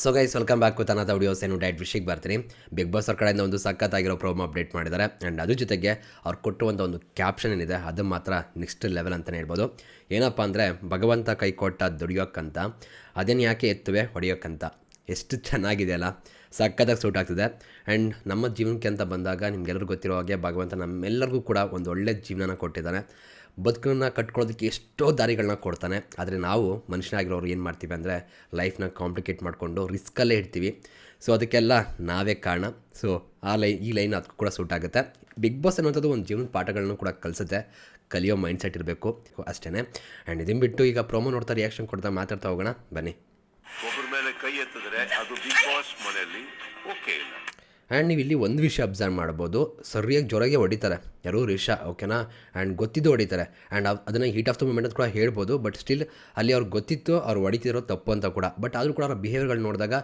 So guys welcome back to ತನ್ನದ videos ಏನು diet ವಿಷಯಕ್ಕೆ ಬರ್ತೀನಿ. ಬಿಗ್ ಬಾಸ್ ಅವ್ರ ಕಡೆಯಿಂದ ಒಂದು ಸಖತ್ತಾಗಿರೋ ಪ್ರೋಮೋ ಅಪ್ಡೇಟ್ ಮಾಡಿದ್ದಾರೆ. ಆ್ಯಂಡ್ ಅದ್ರ ಜೊತೆಗೆ ಅವ್ರು ಕೊಟ್ಟುವಂಥ ಒಂದು ಕ್ಯಾಪ್ಷನ್ ಏನಿದೆ, ಅದು ಮಾತ್ರ ನೆಕ್ಸ್ಟ್ ಲೆವೆಲ್ ಅಂತಲೇ ಹೇಳ್ಬೋದು. ಏನಪ್ಪ ಅಂದರೆ, ಭಗವಂತ ಕೈ ಕೊಟ್ಟ ದುಡಿಯೋಕ್ಕಂತ ಅದೇನು ಯಾಕೆ ಎತ್ತುವೆ? ಹೊಡೆಯೋಕ್ಕಂತ ಎಷ್ಟು ಚೆನ್ನಾಗಿದೆ ಅಲ್ಲ? ಸಖತ್ತಾಗಿ ಸೂಟ್ ಆಗ್ತಿದೆ. ಆ್ಯಂಡ್ ನಮ್ಮ ಜೀವನಕ್ಕೆ ಅಂತ ಬಂದಾಗ ನಿಮಗೆಲ್ಲರಿಗೂ ಗೊತ್ತಿರೋ ಹಾಗೆ ಭಗವಂತ ನಮ್ಮೆಲ್ಲರಿಗೂ ಕೂಡ ಒಂದು ಒಳ್ಳೆ ಜೀವನನ ಕೊಟ್ಟಿದ್ದಾನೆ. ಬದುಕನ್ನು ಕಟ್ಕೊಳ್ಳೋದಕ್ಕೆ ಎಷ್ಟೋ ದಾರಿಗಳನ್ನ ಕೊಡ್ತಾನೆ. ಆದರೆ ನಾವು ಮನುಷ್ಯನಾಗಿರೋರು ಏನು ಮಾಡ್ತೀವಿ ಅಂದರೆ ಲೈಫ್ನ ಕಾಂಪ್ಲಿಕೇಟ್ ಮಾಡಿಕೊಂಡು ರಿಸ್ಕಲ್ಲೇ ಇಡ್ತೀವಿ ಸೊ ಅದಕ್ಕೆಲ್ಲ ನಾವೇ ಕಾರಣ. ಸೊ ಆ ಲೈ, ಈ ಲೈನ್ ಅದು ಕೂಡ ಸೂಟ್ ಆಗುತ್ತೆ. ಬಿಗ್ ಬಾಸ್ ಅನ್ನೋಂಥದ್ದು ಒಂದು ಜೀವನದ ಪಾಠಗಳನ್ನು ಕೂಡ ಕಲಿಸುತ್ತೆ. ಕಲಿಯೋ ಮೈಂಡ್ಸೆಟ್ ಇರಬೇಕು. ಅಷ್ಟೇ ಆ್ಯಂಡ್ ಇದನ್ನು ಬಿಟ್ಟು ಈಗ ಪ್ರೋಮೋ ನೋಡ್ತಾ ರಿಯಾಕ್ಷನ್ ಕೊಡ್ತಾ ಮಾತಾಡ್ತಾ ಹೋಗೋಣ. ಬನ್ನಿ. ಒಬ್ಬರ ಮೇಲೆ ಕೈ ಎತ್ತಿದ್ರೆ ಅದು ಬಿಗ್ ಬಾಸ್ ಮನೆಯಲ್ಲಿ ಓಕೆ ಇಲ್ಲ. ಆ್ಯಂಡ್ ನೀವು ಇಲ್ಲಿ ಒಂದು ವಿಷಯ ಅಬ್ಸರ್ವ್ ಮಾಡ್ಬೋದು ಸರಿಯಾಗಿ ಜೋರಾಗೆ ಹೊಡಿತಾರೆ. ಯಾರು ರಿಷಾ ಓಕೆನಾ ಆ್ಯಂಡ್ ಗೊತ್ತಿದ್ದು ಹೊಡಿತಾರೆ. ಆ್ಯಂಡ್ ಅದನ್ನು ಹೀಟ್ ಆಫ್ ದ ಮೂಮೆಂಟ್ ಅಂತ ಕೂಡ ಹೇಳ್ಬೋದು. ಬಟ್ ಸ್ಟಿಲ್ ಅಲ್ಲಿ ಅವ್ರಿಗೆ ಗೊತ್ತಿತ್ತು ಅವ್ರು ಹೊಡಿತಿರೋ ತಪ್ಪು ಅಂತ ಕೂಡ. ಬಟ್ ಆದರೂ ಕೂಡ ಅವ್ರ ಬಿಹೇವಿಯರ್ಗಳು ನೋಡಿದಾಗ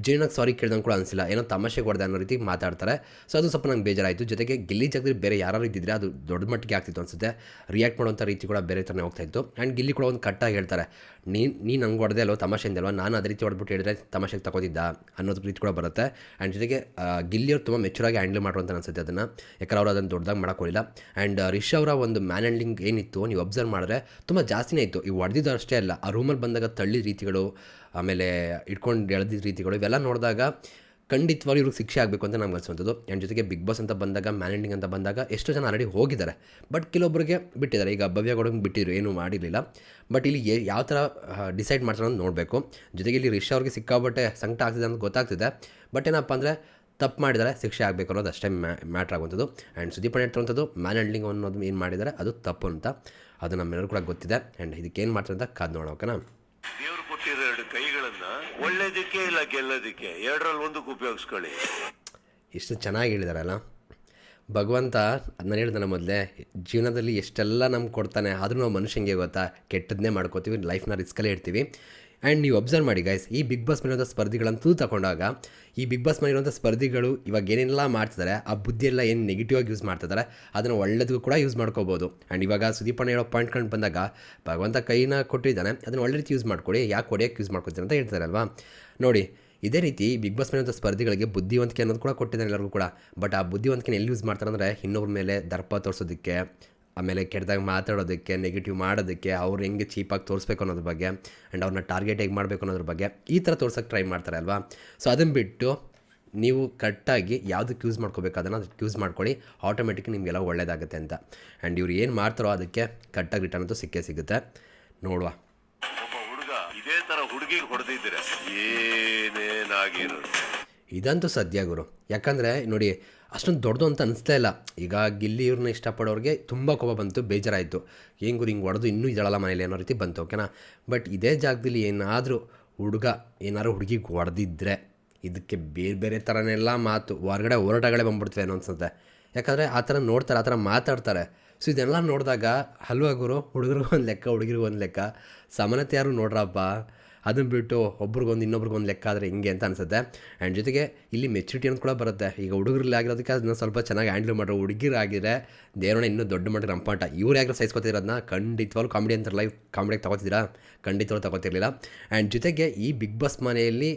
ಜೀರ್ಣಕ್ಕೆ ಸಾರಿ ಕೇಳ್ದಂಗೆ ಕೂಡ ಅನಿಸಿಲ್ಲ. ಏನೋ ತಮಾಷೆ ಹೊಡೆದ ಅನ್ನೋ ರೀತಿ ಮಾತಾಡ್ತಾರೆ. ಸೊ ಅದು ಸ್ವಲ್ಪ ನಂಗೆ ಬೇಜಾರಾಯಿತು. ಜೊತೆಗೆ ಗಿಲ್ಲಿ ಜಾಗದಲ್ಲಿ ಬೇರೆ ಯಾರು ಇದ್ದಿದ್ರೆ ಅದು ದೊಡ್ಡ ಮಟ್ಟಿಗೆ ಆಗ್ತಿತ್ತು ಅನಿಸುತ್ತೆ. ರಿಯಾಕ್ಟ್ ಮಾಡುವಂಥ ರೀತಿ ಕೂಡ ಬೇರೆ ಥರನೇ ಹೋಗ್ತಾ ಇತ್ತು. ಆ್ಯಂಡ್ ಗಿಲ್ಲಿ ಕೂಡ ಒಂದು ಕಟ್ಟಾಗಿ ಹೇಳ್ತಾರೆ. ನೀನು ನೀನು ನಂಗೆ ಹೊಡೆದೆ ಅಲ್ವ? ತಮಾಷೆ ಅಲ್ವಾ ನಾನು ಅದೇ ರೀತಿ ಹೊಡೆದ್ಬಿಟ್ಟು ಹೇಳಿದ್ರೆ ತಮಾಷೆಗೆ ತಗೋತಿದ್ದ ಅನ್ನೋದು ರೀತಿ ಕೂಡ ಬರುತ್ತೆ. ಆ್ಯಂಡ್ ಜೊತೆಗೆ ಆ, ಗಿಲ್ಲಿಯವ್ರು ತುಂಬ ಮೆಚೂರಾಗಿ ಹ್ಯಾಂಡಲ್ ಮಾಡುವಂತ ಅನ್ಸುತ್ತೆ ಅದನ್ನು. ಯಾಕಂದ್ರೆ ಅವ್ರು ಅದನ್ನು ದೊಡ್ಡದಾಗಿ ಮಾಡೋಕ್ಕೋಲಿಲ್ಲ ಆ್ಯಂಡ್ ರಿಷ್ ಅವರ ಒಂದು ಮ್ಯಾನ್ ಹ್ಯಾಂಡ್ಲಿಂಗ್ ಏನಿತ್ತು, ನೀವು ಅಬ್ಸರ್ವ್ ಮಾಡಿದ್ರೆ ತುಂಬ ಜಾಸ್ತಿನೇ ಇತ್ತು. ಈ ಹೊಡೆದಿದ್ದು ಅಷ್ಟೇ ಅಲ್ಲ, ಆ ರೂಮಲ್ಲಿ ಬಂದಾಗ ತಳ್ಳಿ ರೀತಿಗಳು, ಆಮೇಲೆ ಇಟ್ಕೊಂಡು ಎಳೆದಿದ್ದ ರೀತಿಗಳು, ಇವೆಲ್ಲ ನೋಡಿದಾಗ ಖಂಡಿತವಾಗಿ ಇವ್ರಿಗೆ ಶಿಕ್ಷೆ ಆಗಬೇಕು ಅಂತ ನಮ್ಗೆ ಅನ್ಸುವಂಥದ್ದು. ಆ್ಯಂಡ್ ಜೊತೆಗೆ ಬಿಗ್ ಬಾಸ್ ಅಂತ ಬಂದಾಗ ಮ್ಯಾನೇಜಿಂಗ್ ಅಂತ ಬಂದಾಗ ಎಷ್ಟೋ ಜನ ಆಲ್ರೆಡಿ ಹೋಗಿದ್ದಾರೆ. ಬಟ್ ಕೆಲವೊಬ್ಬರಿಗೆ ಬಿಟ್ಟಿದ್ದಾರೆ. ಈಗ ಭವ್ಯಗೌಡಂಗೆ ಬಿಟ್ಟಿದ್ರು, ಏನೂ ಮಾಡಿರಲಿಲ್ಲ. ಬಟ್ ಇಲ್ಲಿ ಯಾವ ಥರ ಡಿಸೈಡ್ ಮಾಡ್ತಾರೆ ಅಂತ ನೋಡಬೇಕು. ಜೊತೆಗೆ ಇಲ್ಲಿ ರಿಷ್ ಅವ್ರಿಗೆ ಸಿಕ್ಕಾಬಟ್ಟೆ ಸಂಕಟ ಆಗ್ತಿದೆ ಅಂತ ಗೊತ್ತಾಗ್ತಿದೆ. ಬಟ್ ಏನಪ್ಪ ಅಂದರೆ ತಪ್ಪು ಮಾಡಿದರೆ ಶಿಕ್ಷೆ ಆಗಬೇಕು ಅನ್ನೋದು ಅಷ್ಟೇ ಮ್ಯಾಟ್ರ್ ಆಗುವಂಥದ್ದು. ಆ್ಯಂಡ್ ಸುದೀಪ್ ಹೇಳ್ತಿರುವಂಥದ್ದು ಮ್ಯಾನ್ ಹ್ಯಾಂಡ್ಲಿಂಗ್ ಅನ್ನೋದು ಏನು ಮಾಡಿದರೆ ಅದು ತಪ್ಪು ಅಂತ ಅದು ನಮ್ಮೆಲ್ಲರೂ ಕೂಡ ಗೊತ್ತಿದೆ. ಆ್ಯಂಡ್ ಇದಕ್ಕೆ ಏನು ಮಾಡ್ತಾರೆ ಅಂತ ಕಾದು ನೋಡೋಣ ಓಕೆನಾ? ದೇವ್ರು ಕೊಟ್ಟಿರೋ ಎರಡು ಕೈಗಳನ್ನು ಒಳ್ಳೇದಕ್ಕೆ ಇಲ್ಲ ಗೆಲ್ಲೋದಕ್ಕೆ ಎರಡರಲ್ಲಿ ಒಂದಕ್ಕೆ ಉಪಯೋಗಿಸ್ಕೊಳ್ಳಿ. ಎಷ್ಟು ಚೆನ್ನಾಗಿ ಹೇಳಿದಾರಲ್ಲ. ಭಗವಂತ ನಾನು ಹೇಳ್ದಾನೆ ಮೊದಲೇ ಜೀವನದಲ್ಲಿ ಎಷ್ಟೆಲ್ಲ ನಮ್ಗೆ ಕೊಡ್ತಾನೆ ಆದರೂ ನಾವು ಮನುಷ್ಯಂಗೆ ಗೊತ್ತಾ? ಕೆಟ್ಟದನ್ನೇ ಮಾಡ್ಕೋತೀವಿ ಲೈಫ್ನ ರಿಸ್ಕಲ್ಲೇ ಇಡ್ತೀವಿ. ಆ್ಯಂಡ್ ನೀವು ಅಬ್ಸರ್ವ್ ಮಾಡಿ ಗೈಸ್ ಈ ಬಿಗ್ ಬಾಸ್ ಮೇಲಿರುವಂಥ ಸ್ಪರ್ಧಿಗಳಂತೂ ತಗೊಂಡಾಗ ಈ ಬಿಗ್ ಬಾಸ್ ಮೇಲಿರುವಂಥ ಸ್ಪರ್ಧಿಗಳು ಇವಾಗ ಏನೆಲ್ಲ ಮಾಡ್ತಿದ್ದಾರೆ, ಆ ಬುದ್ಧಿ ಎಲ್ಲ ಏನು ನೆಗೆಟಿವ್ ಆಗಿ ಯೂಸ್ ಮಾಡ್ತಿದ್ದಾರೆ, ಅದನ್ನು ಒಳ್ಳೆದಕ್ಕೂ ಕೂಡ ಯೂಸ್ ಮಾಡ್ಕೋಬೋದು. ಆ್ಯಂಡ್ ಇವಾಗ ಸುದೀಪಣ್ಣ ಹೇಳೋ ಪಾಯಿಂಟ್ ಕಂಡು ಬಂದಾಗ, ಭಗವಂತ ಕೈನ ಕೊಟ್ಟಿದ್ದಾನೆ, ಅದನ್ನು ಒಳ್ಳೆ ರೀತಿ ಯೂಸ್ ಮಾಡ್ಕೊಡಿ, ಯಾಕೆ ಹೊಡೆಯೋಕ್ಕೆ ಯೂಸ್ ಮಾಡ್ಕೊತೀನಿ ಅಂತ ಹೇಳ್ತಾರಲ್ವಾ ನೋಡಿ, ಇದೇ ರೀತಿ ಬಿಗ್ ಬಾಸ್ ಮೇಲಿರುವಂಥ ಸ್ಪರ್ಧಿಗಳಿಗೆ ಬುದ್ಧಿವಂತಿಕೆ ಅನ್ನೋದು ಕೂಡ ಕೊಟ್ಟಿದ್ದಾನೆ ಎಲ್ಲರಿಗೂ ಕೂಡ. ಬಟ್ ಆ ಬುದ್ಧಿವಂತಿಕೆ ಎಲ್ಲಿ ಯೂಸ್ ಮಾಡ್ತಾರೆ ಅಂದರೆ ಇನ್ನೊಬ್ಬರ ಮೇಲೆ ದರ್ಪ ತೋರಿಸೋದಕ್ಕೆ. ಆಮೇಲೆ ಕೆಟ್ಟದಾಗ ಮಾತಾಡೋದಕ್ಕೆ ನೆಗೆಟಿವ್ ಮಾಡೋದಕ್ಕೆ ಅವ್ರು ಹೆಂಗೆ ಚೀಪಾಗಿ ತೋರಿಸ್ಬೇಕು ಅನ್ನೋದ್ರ ಬಗ್ಗೆ ಆ್ಯಂಡ್ ಅವ್ರನ್ನ ಟಾರ್ಗೆಟ್ ಹೇಗೆ ಮಾಡಬೇಕು ಅನ್ನೋದ್ರ ಬಗ್ಗೆ ಈ ಥರ ತೋರ್ಸೋಕ್ಕೆ ಟ್ರೈ ಮಾಡ್ತಾರೆ ಅಲ್ವಾ? ಸೊ ಅದನ್ನು ಬಿಟ್ಟು ನೀವು ಕರೆಕ್ಟಾಗಿ ಯಾವುದಕ್ಕೆ ಯೂಸ್ ಮಾಡ್ಕೋಬೇಕು ಅದನ್ನು ಅದಕ್ಕೆ ಯೂಸ್ ಮಾಡ್ಕೊಳ್ಳಿ. ಆಟೋಮೆಟಿಕ್ ನಿಮಗೆಲ್ಲ ಒಳ್ಳೆಯದಾಗುತ್ತೆ ಅಂತ. ಆ್ಯಂಡ್ ಇವ್ರು ಏನು ಮಾಡ್ತಾರೋ ಅದಕ್ಕೆ ಕರೆಕ್ಟಾಗಿ ರಿಟರ್ನ್ ಅಂತೂ ಸಿಕ್ಕೇ ಸಿಗುತ್ತೆ. ನೋಡುವ. ಒಬ್ಬ ಹುಡುಗ ಇದೇ ಥರ ಹುಡುಗಿಗೆ ಹೊಡೆದಿದ್ದೀರ ಏನೇನಾಗಿರೋದು ಇದಂತೂ ಸದ್ಯ ಗುರು. ಯಾಕಂದರೆ ನೋಡಿ, ಅಷ್ಟೊಂದು ದೊಡ್ಡದು ಅಂತ ಅನಿಸ್ತಾ ಇಲ್ಲ. ಈಗ ಗಿಲ್ಲಿ ಇವ್ರನ್ನ ಇಷ್ಟಪಡೋರಿಗೆ ತುಂಬ ಕೋಪ ಬಂತು, ಬೇಜಾರಾಯಿತು. ಏನು ಗುರು ಹಿಂಗೆ ಹೊಡೆದು ಇನ್ನೂ ಇದಳಲ್ಲ ಮನೇಲಿ ಅನ್ನೋ ರೀತಿ ಬಂತು, ಓಕೆನಾ? ಬಟ್ ಇದೇ ಜಾಗದಲ್ಲಿ ಏನಾದರೂ ಹುಡುಗ, ಏನಾದ್ರು ಹುಡುಗಿಗೆ ಹೊಡೆದಿದ್ದರೆ ಇದಕ್ಕೆ ಬೇರೆ ಬೇರೆ ಥರನೆಲ್ಲ ಮಾತು, ಹೊರಗಡೆ ಹೋರಾಟಗಳೇ ಬಂದ್ಬಿಡ್ತವೆ ಏನೋ ಅನ್ಸುತ್ತೆ ಯಾಕಂದರೆ ಆ ಥರ ನೋಡ್ತಾರೆ, ಆ ಥರ ಮಾತಾಡ್ತಾರೆ. ಸೊ ಇದೆಲ್ಲ ನೋಡಿದಾಗ ಹಲ್ವಾ ಗುರು? ಹುಡುಗರಿಗೂ ಒಂದು ಲೆಕ್ಕ, ಹುಡುಗಿರಿಗೂ ಒಂದು ಲೆಕ್ಕ. ಸಮಾನತೆ ಯಾರು ನೋಡ್ರಪ್ಪ? ಅದನ್ನು ಬಿಟ್ಟು ಒಬ್ರಿಗೊಂದು ಇನ್ನೊಬ್ರಿಗೊಂದು ಲೆಕ್ಕ ಆದರೆ ಹಿಂಗೆ ಅಂತ ಅನಿಸುತ್ತೆ. ಆ್ಯಂಡ್ ಜೊತೆಗೆ ಇಲ್ಲಿ ಮೆಚುರಿಟಿ ಅಂತ ಕೂಡ ಬರುತ್ತೆ. ಈಗ ಹುಡುಗರಲ್ಲಿ ಆಗಿರೋದಕ್ಕೆ ಅದನ್ನ ಸ್ವಲ್ಪ ಚೆನ್ನಾಗಿ ಹ್ಯಾಂಡಲ್ ಮಾಡೋ ಹುಡುಗಿರಾಗಿದ್ರೆ ದೇವರನ್ನ ಇನ್ನೂ ದೊಡ್ಡ ಮಟ್ಟಿಗೆ ರಂಪಾಟ. ಇವ್ರು ಯಾಕೆ ಸಹಿಸ್ಕೊತಿರೋದನ್ನ ಖಂಡಿತವಾಗ್ಲೂ ಕಾಮಿಡಿ ಅಂತ ಲೈಫ್ ಕಾಮಿಡಿಯಾಗಿ ತಗೋತಿದ್ದೀರಾ? ಖಂಡಿತವಾಗ್ಲೂ ತಗೋತಿರ್ಲಿಲ್ಲ. ಆ್ಯಂಡ್ ಜೊತೆಗೆ ಈ ಬಿಗ್ ಬಾಸ್ ಮನೆಯಲ್ಲಿ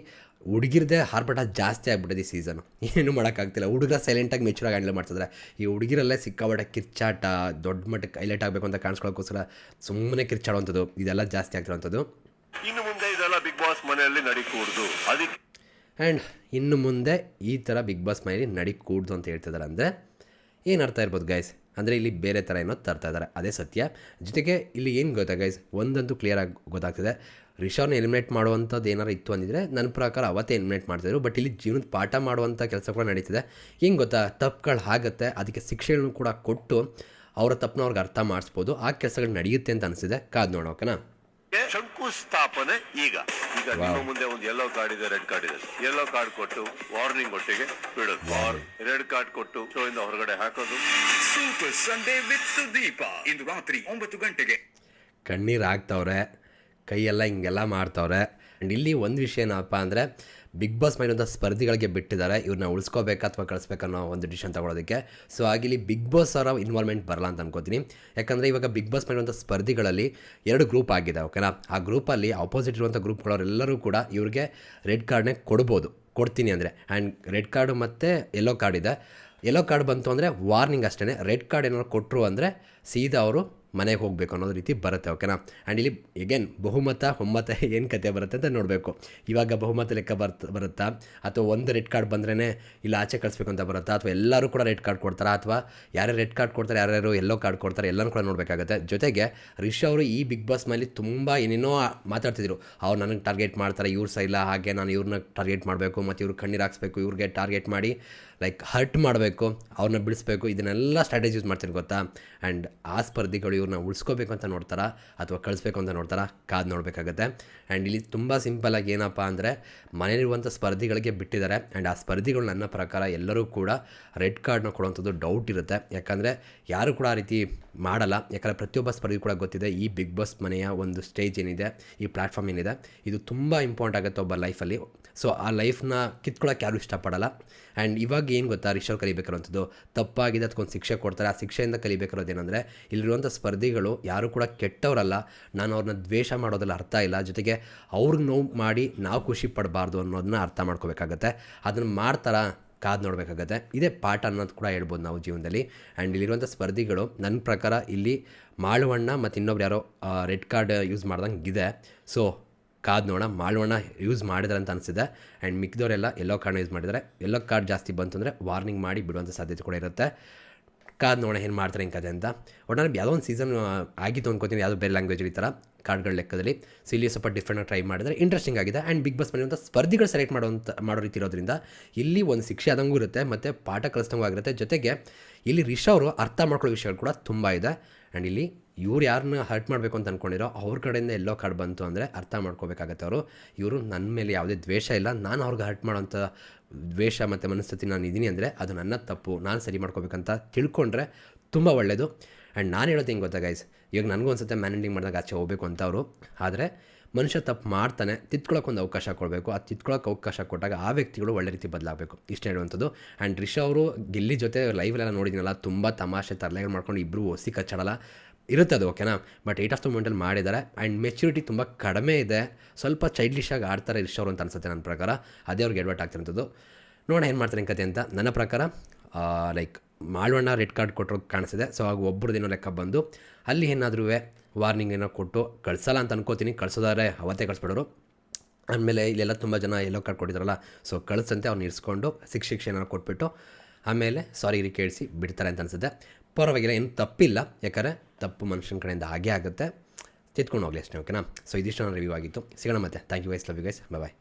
ಹುಡುಗಿರದೇ ಹಾರ್ಪಾಟ ಜಾಸ್ತಿ ಆಗ್ಬಿಟ್ಟಿದೆ ಈ ಸೀಸನು ಏನು ಮಾಡೋಕ್ಕಾಗ್ತಿಲ್ಲ. ಹುಡುಗರ ಸೈಲೆಂಟಾಗಿ ಮೆಚೂರಾಗಿ ಹ್ಯಾಂಡಲ್ ಮಾಡ್ತಿದ್ರೆ ಈ ಹುಡುಗಿರಲ್ಲೇ ಸಿಕ್ಕಾಬಟ್ಟೆ ಕಿರ್ಚಾಟ, ದೊಡ್ಡ ಮಟ್ಟಕ್ಕೆ ಹೈಲೈಟ್ ಆಗಬೇಕು ಅಂತ ಕಾಣಿಸ್ಕೊಳ್ಳೋಕ್ಕೋಸ್ಕರ ಸುಮ್ಮನೆ ಕಿರ್ಚಾಡುವಂಥದ್ದು, ಇದೆಲ್ಲ ಜಾಸ್ತಿ ಆಗ್ತಿರೋವಂಥದ್ದು. ಇನ್ನು ಮುಂದೆ ಮನೆಯಲ್ಲಿ ನಡೀಕೂಡ್ದು. ಅದಕ್ಕೆ ಆ್ಯಂಡ್ ಇನ್ನು ಮುಂದೆ ಈ ಥರ ಬಿಗ್ ಬಾಸ್ ಮನೇಲಿ ನಡಿ ಕೂಡ್ದು ಅಂತ ಹೇಳ್ತಿದ್ದಾರೆ ಅಂದರೆ ಏನು ಅರ್ಥ ಇರ್ಬೋದು ಗೈಸ್ ಅಂದರೆ ಇಲ್ಲಿ ಬೇರೆ ಥರ ಏನೋ ತರ್ತಾ ಇದ್ದಾರೆ ಅದೇ ಸತ್ಯ. ಜೊತೆಗೆ ಇಲ್ಲಿ ಏನು ಗೊತ್ತಾ ಗೈಸ್ ಒಂದಂತೂ ಕ್ಲಿಯರಾಗಿ ಗೊತ್ತಾಗ್ತಿದೆ. ರಿಷಾವ್ನ ಎಲಿಮಿನೇಟ್ ಮಾಡುವಂಥದ್ದು ಏನಾರು ಇತ್ತು ಅಂದಿದ್ರೆ ನನ್ನ ಪ್ರಕಾರ ಅವತ್ತೇ ಎಲಿಮಿನೇಟ್ ಮಾಡ್ತಿದ್ರು ಬಟ್ ಇಲ್ಲಿ ಜೀವನದ ಪಾಠ ಮಾಡುವಂಥ ಕೆಲಸ ಕೂಡ ನಡೀತಿದೆ. ಹೆಂಗೆ ಗೊತ್ತಾ? ತಪ್ಪುಗಳು ಆಗುತ್ತೆ. ಅದಕ್ಕೆ ಶಿಕ್ಷೆಗಳನ್ನು ಕೂಡ ಕೊಟ್ಟು ಅವರ ತಪ್ಪನ್ನ ಅವ್ರಿಗೆ ಅರ್ಥ ಮಾಡಿಸ್ಬೋದು. ಆ ಕೆಲಸಗಳು ನಡೆಯುತ್ತೆ ಅಂತ ಅನಿಸಿದೆ ಕಾದು ನೋಡೋಕೆನಾ? ಶಂಕುಸ್ಥಾಪನೆ ಈಗ. ಈಗ ನಿಮ್ಮ ಮುಂದೆ ಒಂದು ಯೆಲ್ಲೋ ಕಾರ್ಡ್ ಇದೆ ರೆಡ್ ಕಾರ್ಡ್ ಇದೆ. ಯೆಲ್ಲೋ ಕಾರ್ಡ್ ಕೊಟ್ಟು ವಾರ್ನಿಂಗ್ ಒಟ್ಟಿಗೆ ಬಿಡೋದು ರೆಡ್ ಕಾರ್ಡ್ ಕೊಟ್ಟು ಶೋ ಇಂದ ಹೊರಗಡೆ ಹಾಕೋದು. ಸೂಪರ್ ಸಂಡೇ ವಿತ್ ಸುದೀಪ ಇಂದು ರಾತ್ರಿ ಒಂಬತ್ತು ಗಂಟೆಗೆ. ಕಣ್ಣೀರು ಹಾಕ್ತವ್ರೆ ಕೈಯೆಲ್ಲ ಹಿಂಗೆಲ್ಲ ಮಾಡ್ತವ್ರೆ. ಆ್ಯಂಡ್ ಇಲ್ಲಿ ಒಂದು ವಿಷಯ ಏನಪ್ಪ ಅಂದರೆ ಬಿಗ್ ಬಾಸ್ ಮೈನಂಥ ಸ್ಪರ್ಧಿಗಳಿಗೆ ಬಿಟ್ಟಿದ್ದಾರೆ. ಇವ್ರನ್ನ ಉಳಿಸ್ಕೋಬೇಕಾ ಅಥವಾ ಕಳಿಸ್ಬೇಕನ್ನೋ ಒಂದು ಡಿಸಿಷನ್ ತಗೊಳ್ಳೋದಕ್ಕೆ ಸೊ ಆಗಿಲ್ಲಿ ಬಿಗ್ ಬಾಸ್ ಅವರ ಇನ್ವಾಲ್ವ್ಮೆಂಟ್ ಬರಲ್ಲ ಅಂತ ಅನ್ಕೋತೀನಿ. ಯಾಕಂದರೆ ಇವಾಗ ಬಿಗ್ ಬಾಸ್ ಮೈನಂಥ ಸ್ಪರ್ಧಿಗಳಲ್ಲಿ ಎರಡು ಗ್ರೂಪ್ ಆಗಿದೆ ಓಕೆನಾ ಆ ಗ್ರೂಪಲ್ಲಿ ಅಪೋಸಿಟ್ ಇರುವಂಥ ಗ್ರೂಪ್ಗಳವರೆಲ್ಲರೂ ಕೂಡ ಇವ್ರಿಗೆ ರೆಡ್ ಕಾರ್ಡ್ನೇ ಕೊಡ್ಬೋದು. ಕೊಡ್ತೀನಿ ಅಂದರೆ. ಆ್ಯಂಡ್ ರೆಡ್ ಕಾರ್ಡು ಮತ್ತು ಯೆಲ್ಲೋ ಕಾರ್ಡ್ ಇದೆ. ಎಲ್ಲೋ ಕಾರ್ಡ್ ಬಂತು ಅಂದರೆ ವಾರ್ನಿಂಗ್ ಅಷ್ಟೇ ರೆಡ್ ಕಾರ್ಡ್ ಏನಾದ್ರು ಕೊಟ್ಟರು ಅಂದರೆ ಸೀದಾ ಅವರು ಮನೆಗೆ ಹೋಗಬೇಕು ಅನ್ನೋದು ರೀತಿ ಬರುತ್ತೆ ಓಕೆನಾ ಆ್ಯಂಡ್ ಇಲ್ಲಿ ಎಗೇನ್ ಬಹುಮತ ಒಮ್ಮತ ಏನು ಕತೆ ಬರುತ್ತೆ ಅಂತ ನೋಡಬೇಕು. ಇವಾಗ ಬಹುಮತ ಲೆಕ್ಕ ಬರ್ತ, ಬರುತ್ತಾ? ಅಥವಾ ಒಂದು ರೆಡ್ ಕಾರ್ಡ್ ಬಂದ್ರೇ ಇಲ್ಲ ಆಚೆ ಕಳಿಸ್ಬೇಕು ಅಂತ ಬರುತ್ತಾ? ಅಥವಾ ಎಲ್ಲರೂ ಕೂಡ ರೆಡ್ ಕಾರ್ಡ್ ಕೊಡ್ತಾರಾ? ಅಥವಾ ಯಾರ್ಯಾರು ರೆಡ್ ಕಾರ್ಡ್ ಕೊಡ್ತಾರೆ, ಯಾರ್ಯಾರು ಎಲ್ಲೋ ಕಾರ್ಡ್ ಕೊಡ್ತಾರೆ, ಎಲ್ಲರೂ ಕೂಡ ನೋಡಬೇಕಾಗುತ್ತೆ. ಜೊತೆಗೆ ರಿಷ್ ಅವರು ಈ ಬಿಗ್ ಬಾಸ್ ಮೇಲೆ ತುಂಬ ಏನೇನೋ ಮಾತಾಡ್ತಿದ್ರು. ಅವ್ರು ನನಗೆ ಟಾರ್ಗೆಟ್ ಮಾಡ್ತಾರೆ, ಇವ್ರು ಸಹ ಹಾಗೆ ನಾನು ಇವ್ರನ್ನ ಟಾರ್ಗೆಟ್ ಮಾಡಬೇಕು, ಮತ್ತು ಇವ್ರು ಕಣ್ಣೀರು ಹಾಕ್ಸ್ಬೇಕು, ಇವ್ರಿಗೆ ಟಾರ್ಗೆಟ್ ಮಾಡಿ ಲೈಕ್ ಹರ್ಟ್ ಮಾಡಬೇಕು ಅವ್ರನ್ನ ಬಿಡಿಸ್ಬೇಕು, ಇದನ್ನೆಲ್ಲ ಸ್ಟ್ರಾಟಜಿ ಯೂಸ್ ಮಾಡ್ತೀನಿ ಗೊತ್ತಾ? ಆ್ಯಂಡ್ ಆ ಸ್ಪರ್ಧಿಗಳು ಇವ್ರನ್ನ ಉಳಿಸ್ಕೋಬೇಕು ಅಂತ ನೋಡ್ತಾರಾ? ಅಥವಾ ಕಳಿಸ್ಬೇಕು ಅಂತ ನೋಡ್ತಾರಾ? ಕಾದು ನೋಡಬೇಕಾಗತ್ತೆ. ಆ್ಯಂಡ್ ಇಲ್ಲಿ ತುಂಬ ಸಿಂಪಲಾಗಿ ಏನಪ್ಪ ಅಂದರೆ, ಮನೆಯಲ್ಲಿರುವಂಥ ಸ್ಪರ್ಧಿಗಳಿಗೆ ಬಿಟ್ಟಿದ್ದಾರೆ. ಆ್ಯಂಡ್ ಆ ಸ್ಪರ್ಧಿಗಳು ನನ್ನ ಪ್ರಕಾರ ಎಲ್ಲರೂ ಕೂಡ ರೆಡ್ ಕಾರ್ಡ್ನ ಕೊಡುವಂಥದ್ದು ಡೌಟ್ ಇರುತ್ತೆ. ಯಾಕಂದರೆ, ಯಾರು ಕೂಡ ಆ ರೀತಿ ಮಾಡಲ್ಲ. ಯಾಕಂದರೆ, ಪ್ರತಿಯೊಬ್ಬ ಸ್ಪರ್ಧಿ ಕೂಡ ಗೊತ್ತಿದೆ, ಈ ಬಿಗ್ ಬಾಸ್ ಮನೆಯ ಒಂದು ಸ್ಟೇಜ್ ಏನಿದೆ, ಈ ಪ್ಲ್ಯಾಟ್ಫಾರ್ಮ್ ಏನಿದೆ. ಇದು ತುಂಬ ಇಂಪಾರ್ಟೆಂಟ್ ಆಗುತ್ತೆ ಒಬ್ಬ ಲೈಫಲ್ಲಿ ಸೊ ಆ ಲೈಫ್ನ ಕಿತ್ಕೊಳ್ಳೋಕೆ ಯಾರು ಇಷ್ಟಪಡಲ್ಲ. ಆ್ಯಂಡ್ ಇವಾಗ ಏನು ಗೊತ್ತಾ ರಿಷವ್ ಕಲಿಬೇಕಿರೋವಂಥದ್ದು ತಪ್ಪಾಗಿದೆ, ಅದಕ್ಕೊಂದು ಶಿಕ್ಷೆ ಕೊಡ್ತಾರೆ. ಆ ಶಿಕ್ಷೆಯಿಂದ ಕಲಿಬೇಕಿರೋದು ಏನಂದರೆ, ಇಲ್ಲಿರುವಂಥ ಸ್ಪರ್ಧಿಗಳು ಯಾರು ಕೂಡ ಕೆಟ್ಟವರಲ್ಲ. ನಾನು ಅವ್ರನ್ನ ದ್ವೇಷ ಮಾಡೋದ್ರಲ್ಲಿ ಅರ್ಥ ಇಲ್ಲ. ಜೊತೆಗೆ ಅವ್ರಿಗೆ ನೋವು ಮಾಡಿ ನಾವು ಖುಷಿ ಪಡಬಾರ್ದು ಅನ್ನೋದನ್ನ ಅರ್ಥ ಮಾಡ್ಕೋಬೇಕಾಗತ್ತೆ. ಅದನ್ನು ಮಾಡ್ತಾರಾ ಕಾದು ನೋಡಬೇಕಾಗತ್ತೆ. ಇದೇ ಪಾಠ ಅನ್ನೋದು ಕೂಡ ಹೇಳ್ಬೋದು ನಾವು ಜೀವನದಲ್ಲಿ. ಆ್ಯಂಡ್ ಇಲ್ಲಿರುವಂಥ ಸ್ಪರ್ಧಿಗಳು ನನ್ನ ಪ್ರಕಾರ ಇಲ್ಲಿ ಮಾಳುವಣ್ಣ ಮತ್ತು ಇನ್ನೊಬ್ರು ಯಾರೋ ರೆಡ್ ಕಾರ್ಡ್ ಯೂಸ್ ಮಾಡ್ದಂಗೆ ಇದೆ. ಸೊ, ಕಾದು ನೋಡ ಮಾಳುವಣ್ಣ ಯೂಸ್ ಮಾಡಿದ್ರೆ ಅಂತ ಅನಿಸಿದೆ. ಆ್ಯಂಡ್ ಮಿಕ್ಕಿದವರೆಲ್ಲ ಎಲ್ಲೋ ಕಾರ್ಡ್ನ ಯೂಸ್ ಮಾಡಿದ್ದಾರೆ. ಎಲ್ಲೋ ಕಾರ್ಡ್ ಜಾಸ್ತಿ ಬಂತು ಅಂದರೆ ವಾರ್ನಿಂಗ್ ಮಾಡಿ ಬಿಡುವಂಥ ಸಾಧ್ಯತೆ ಕೂಡ ಇರುತ್ತೆ. ಕಾದು ನೋಡೋಣ ಏನು ಮಾಡ್ತಾರೆ ಹಿಂಗೆ ಕತೆ ಅಂತ ಒಟ್ಟಾರೆ ಯಾವುದೋ ಒಂದು ಸೀಸನ್ ಆಗಿತ್ತು ಅನ್ಕೋತೀನಿ, ಯಾವುದೋ ಬೇರೆ ಲ್ಯಾಂಗ್ವೇಜ್ ಈ ಥರ ಕಾರ್ಡ್ಗಳ ಲೆಕ್ಕದಲ್ಲಿ. ಸೊ ಇಲ್ಲಿ ಸ್ವಲ್ಪ ಡಿಫ್ರೆಂಟಾಗಿ ಟ್ರೈ ಮಾಡಿದ್ರೆ ಇಂಟ್ರೆಸ್ಟಿಂಗ್ ಆಗಿದೆ. ಆ್ಯಂಡ್ ಬಿಗ್ ಬಾಸ್ ಮನೆಯಂಥ ಸ್ಪರ್ಧಿಗಳು ಸೆಲೆಕ್ಟ್ ಮಾಡುವಂಥ ಮಾಡೋ ರೀತಿ ಇರೋದ್ರಿಂದ ಇಲ್ಲಿ ಒಂದು ಶಿಕ್ಷೆ ಆದಂಗೂ ಇರುತ್ತೆ, ಮತ್ತು ಪಾಠ ಕಲಿಸ್ದಂಗೂ ಆಗಿರುತ್ತೆ. ಜೊತೆಗೆ ಇಲ್ಲಿ ರಿಷ್ ಅವರು ಅರ್ಥ ಮಾಡ್ಕೊಳ್ಳೋ ವಿಷಯಗಳು ಕೂಡ ತುಂಬ ಇದೆ. ಆ್ಯಂಡ್ ಇಲ್ಲಿ ಇವ್ರು ಯಾರನ್ನ ಹರ್ಟ್ ಮಾಡಬೇಕು ಅಂತ ಅಂದ್ಕೊಂಡಿರೋ ಅವ್ರ ಕಡೆಯಿಂದ ಎಲ್ಲೋ ಕಾರ್ಡ್ ಬಂತು ಅಂದರೆ ಅರ್ಥ ಮಾಡ್ಕೋಬೇಕಾಗತ್ತೆ ಅವರು. ಇವರು ನನ್ನ ಮೇಲೆ ಯಾವುದೇ ದ್ವೇಷ ಇಲ್ಲ, ನಾನು ಅವ್ರಿಗೆ ಹರ್ಟ್ ಮಾಡೋಂಥ ದ್ವೇಷ ಮತ್ತು ಮನಸ್ಥಿತಿ ನಾನು ಇದ್ದೀನಿ ಅಂದರೆ ಅದು ನನ್ನ ತಪ್ಪು, ನಾನು ಸರಿ ಮಾಡ್ಕೋಬೇಕಂತ ತಿಳ್ಕೊಂಡ್ರೆ ತುಂಬ ಒಳ್ಳೆಯದು ಆ್ಯಂಡ್ ನಾನು ಹೇಳೋದು ಹೆಂಗೆ ಗೊತ್ತಾ ಗೈಸ್ ಇವಾಗ ನನಗೂ ಅನ್ಸುತ್ತೆ ಮ್ಯಾನೇಜಿಂಗ್ ಮಾಡಿದಾಗ ಆಚೆ ಹೋಗಬೇಕು ಅಂತ ಅವರು ಆದರೆ ಮನುಷ್ಯ ತಪ್ಪು ಮಾಡ್ತಾನೆ ಒಂದು ಅವಕಾಶ ಕೊಡಬೇಕು. ಆ ತಿತ್ಕೊಳ್ಳೋಕೆ ಅವಕಾಶ ಕೊಟ್ಟಾಗ ಆ ವ್ಯಕ್ತಿಗಳು ಒಳ್ಳೆ ರೀತಿ ಬದಲಾಗಬೇಕು. ಇಷ್ಟ ಹೇಳುವಂಥದ್ದು. ಆ್ಯಂಡ್ ರಿಷ್ ಅವರು ಗಿಲ್ಲಿ ಜೊತೆ ಲೈವ್ಲೆಲ್ಲ ನೋಡಿದ್ದೀನಲ್ಲ ತುಂಬ ತಮಾಷೆ ತರಲೆಗಳು ಮಾಡ್ಕೊಂಡು ಇಬ್ಬರು ಒಸಿ ಕಚ್ಚಾಡಲ್ಲ. ಇರುತ್ತೆ ಅದು ಓಕೆನಾ ಬಟ್ ಏಟ್ ಆಫ್ ದ ಮೂಮೆಂಟಲ್ಲಿ ಮಾಡಿದ್ದಾರೆ. ಆ್ಯಂಡ್ ಮೆಚ್ಯೂರಿಟಿ ತುಂಬ ಕಡಿಮೆ ಇದೆ. ಸ್ವಲ್ಪ ಚೈಲ್ಡಿಶ್ ಆಗಿ ಆಡ್ತಾರೆ ಇರ್ಷೋರು ಅವರು ಅಂತ ಅನ್ಸುತ್ತೆ ನನ್ನ ಪ್ರಕಾರ. ಅದೇ ಅವ್ರಿಗೆ ಎಡ್ವರ್ಟ್ ಆಗ್ತಿರೋಂಥದ್ದು ನೋಡೋಣ ಏನು ಮಾಡ್ತಾರೆ ಕತೆ ಅಂತ. ನನ್ನ ಪ್ರಕಾರ ಲೈಕ್ ಮಾಳ್ವಣ್ಣ ರೆಡ್ ಕಾರ್ಡ್ ಕೊಟ್ಟರು ಕಾಣಿಸಿದೆ ಸೊ ಆಗ ಒಬ್ಬರದೇನೋ ಲೆಕ್ಕ ಬಂದು, ಅಲ್ಲಿ ಏನಾದರೂ ವಾರ್ನಿಂಗ್ ಏನೋ ಕೊಟ್ಟು, ಕಳ್ಸಲ್ಲ ಅಂತ ಅನ್ಕೋತೀನಿ. ಕಳ್ಸೋದಾದ್ರೆ ಅವತ್ತೇ ಕಳಿಸ್ಬಿಡೋರು. ಆಮೇಲೆ ಇಲ್ಲೆಲ್ಲ ತುಂಬ ಜನ ಎಲ್ಲೋ ಕಾರ್ಡ್ ಕೊಟ್ಟಿದ್ದಾರಲ್ಲ ಸೊ ಕಳಿಸಂತೆ ಅವ್ನು ಇರಿಸ್ಕೊಂಡು, ಶಿಕ್ಷೆ ಏನಾರು ಕೊಟ್ಬಿಟ್ಟು, ಆಮೇಲೆ ಸಾರಿ ಕೇಳಿಸಿ ಬಿಡ್ತಾರೆ ಅಂತ ಅನ್ಸುತ್ತೆ. ಪರವಾಗಿಲ್ಲ, ಏನು ತಪ್ಪಿಲ್ಲ. ಯಾಕಂದರೆ ತಪ್ಪು ಮನುಷ್ಯನ ಕಡೆಯಿಂದ ಹಾಗೇ ಆಗುತ್ತೆ. ತಿತ್ಕೊಂಡು ಹೋಗಲಿ ಅಷ್ಟೇ ಓಕೆನಾ ಸೊ ಇದಿಷ್ಟು ನನ್ನ ರಿವ್ಯೂ ಆಗಿತ್ತು. ಸಿಗೋಣ ಮತ್ತೆ. Thank you guys love you guys bye